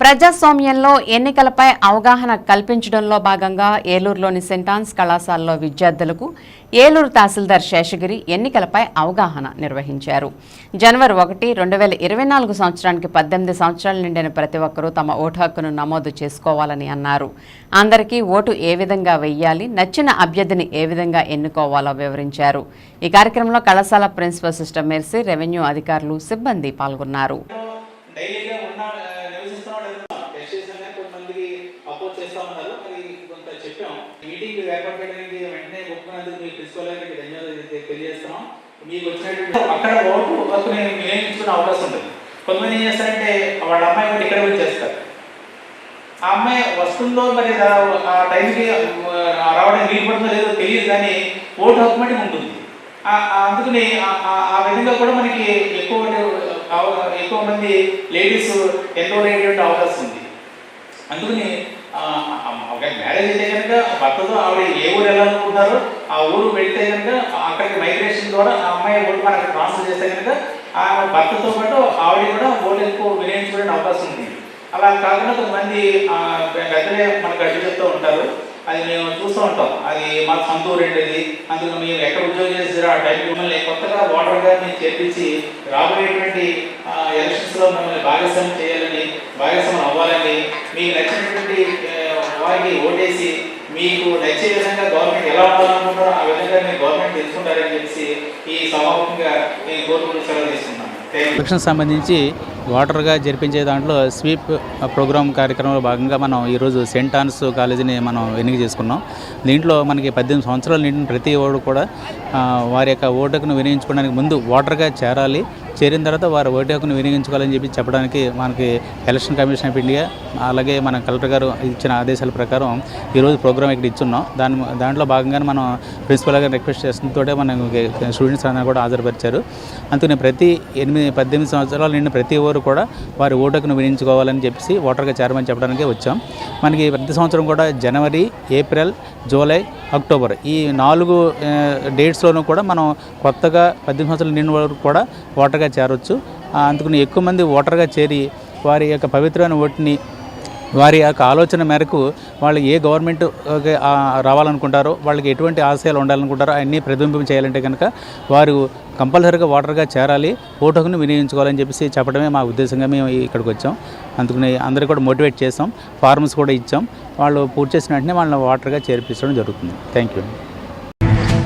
ప్రజాస్వామ్యంలో ఎన్నికలపై అవగాహన కల్పించడంలో భాగంగా ఏలూరులోని సెంటాన్స్ కళాశాలలో విద్యార్థులకు ఏలూరు తహసీల్దార్ శేషగిరి ఎన్నికలపై అవగాహన నిర్వహించారు. జనవరి ఒకటి రెండు వేల ఇరవై నాలుగు సంవత్సరానికి పద్దెనిమిది సంవత్సరాలు నిండిన ప్రతి ఒక్కరూ తమ ఓటు హక్కును నమోదు చేసుకోవాలని అన్నారు. అందరికీ ఓటు ఏ విధంగా వెయ్యాలి నచ్చిన అభ్యర్థిని ఏ విధంగా ఎన్నుకోవాలో వివరించారు. ఈ కార్యక్రమంలో కళాశాల ప్రిన్సిపల్ సిస్టర్ మెర్సీ రెవెన్యూ అధికారులు సిబ్బంది పాల్గొన్నారు. అపోజ్ చేస్తా ఉన్నారు. మరి కొంత చెప్పాం మీటింగ్ ఏర్పాటు చేయడానికి వెంటనే ఒప్పుకున్నందుకు మీ ప్రిన్సిపల్ గారికి ధన్యవాదాలు తెలియజేస్తున్నాం. మీకు వచ్చినటువంటి అక్కడ ఓటు హక్కుని వినియోగించుకునే అవకాశం ఉంటుంది. కొంతమంది ఏం చేస్తారంటే వాళ్ళ అమ్మాయి కూడా ఇక్కడ వచ్చేస్తారు ఆ అమ్మాయి వస్తుందో మరి ఆ టైంకి రావడం రావడానికి లేదో తెలియదు కానీ ఓటు హక్కు మటుకు ఉంటుంది. అందుకని ఆ- విధంగా కూడా మనకి ఎక్కువ ఎక్కువ మంది లేడీస్ ఎన్రోల్ అయ్యేటువంటి అవకాశం ఉంది. అందుకని మ్యారేజ్ అయితే కనుక భర్తతో ఆవిడ ఏ ఊరు వెళ్ళాలనుకుంటున్నారో ఆ ఊరు వెళ్తే కనుక అక్కడికి మైగ్రేషన్ ద్వారా ఆ అమ్మాయి ఓటు మనకి ట్రాన్స్ఫర్ చేస్తే కనుక ఆ భర్తతో పాటు ఆవిడ కూడా ఓటు ఎక్కువ వినియోగించుకునే అవకాశం ఉంది. అలా కాకుండా కొంతమంది పెద్దలే మనకు అడ్డు చెప్తూ ఉంటారు. అది మేము చూస్తూ ఉంటాం. అది మా సొంతూరు ఏంటిది అందులో మేము ఎక్కడ ఉద్యోగం చేస్తారో ఆ టైం మిమ్మల్ని కొత్తగా ఓటర్ గారిని చేర్పించి రాబోయేటువంటి ఆ, ఎలక్షన్స్లో మిమ్మల్ని భాగస్వామ్యం చేయాలని భాగస్వామ్యం అవ్వాలని మీకు నచ్చినటువంటి వారికి ఓటేసి మీకు నచ్చే విధంగా గవర్నమెంట్ ఎలా ఉండాలనుకుంటారో ఆ విధంగా మీరు గవర్నమెంట్ తెలుసుకుంటారని చెప్పేసి ఈ సమాపంగా నేను కోరుకుంటూ సెలవు తీసుకున్నాను ఎలక్షన్ సంబంధించి వాటర్గా జరిపించే దాంట్లో స్వీప్ ప్రోగ్రామ్ కార్యక్రమంలో భాగంగా మనం ఈరోజు సెయింట్ ఆన్స్ కాలేజీని మనం ఎన్నిక చేసుకున్నాం. దీంట్లో మనకి పద్దెనిమిది సంవత్సరాలు నిండిన ప్రతి ఓడు కూడా వారి యొక్క ఓటుకును వినియోగించుకోవడానికి ముందు వాటర్గా చేరాలి. చేరిన తర్వాత వారి ఓటు హక్కును వినియోగించుకోవాలని చెప్పి చెప్పడానికి మనకి ఎలక్షన్ కమిషన్ ఆఫ్ ఇండియా అలాగే మన కలెక్టర్ గారు ఇచ్చిన ఆదేశాల ప్రకారం ఈరోజు ప్రోగ్రామ్ ఇక్కడ ఇచ్చున్నాం. దాని దాంట్లో భాగంగానే మనం ప్రిన్సిపల్ గారిని రిక్వెస్ట్ చేస్తున్నతోటే మనం స్టూడెంట్స్ అందరూ కూడా హాజరుపరిచారు. అందుకని ప్రతి ఎనిమిది పద్దెనిమిది సంవత్సరాలు నిండిన ప్రతి ఓరు కూడా వారి ఓటుకును వినియోగించుకోవాలని చెప్పేసి ఓటర్గా చేరమని చెప్పడానికి వచ్చాం. మనకి ప్రతి సంవత్సరం కూడా జనవరి ఏప్రిల్ జూలై అక్టోబర్ ఈ నాలుగు డేట్స్లోనూ కూడా మనం కొత్తగా పద్దెనిమిది సంవత్సరాలు నిండిన వరకు కూడా ఓటర్గా చేరొచ్చు. అందుకని ఎక్కువ మంది ఓటర్గా చేరి వారి యొక్క పవిత్రమైన ఓటుని వారి యొక్క ఆలోచన మేరకు వాళ్ళు ఏ గవర్నమెంట్ రావాలనుకుంటారో వాళ్ళకి ఎటువంటి ఆశయాలు ఉండాలనుకుంటారో అవన్నీ ప్రతిబింబం చేయాలంటే కనుక వారు కంపల్సరీగా ఓటర్గా చేరాలి ఓటు హక్కును వినియోగించుకోవాలని చెప్పేసి చెప్పడమే మా ఉద్దేశంగా మేము ఇక్కడికి వచ్చాం. అందుకని అందరికీ కూడా మోటివేట్ చేసాం ఫార్మ్స్ కూడా ఇచ్చాం. వాళ్ళు పూర్తి చేసిన వెంటనే వాళ్ళని ఓటర్గా చేర్పించడం జరుగుతుంది. Thank you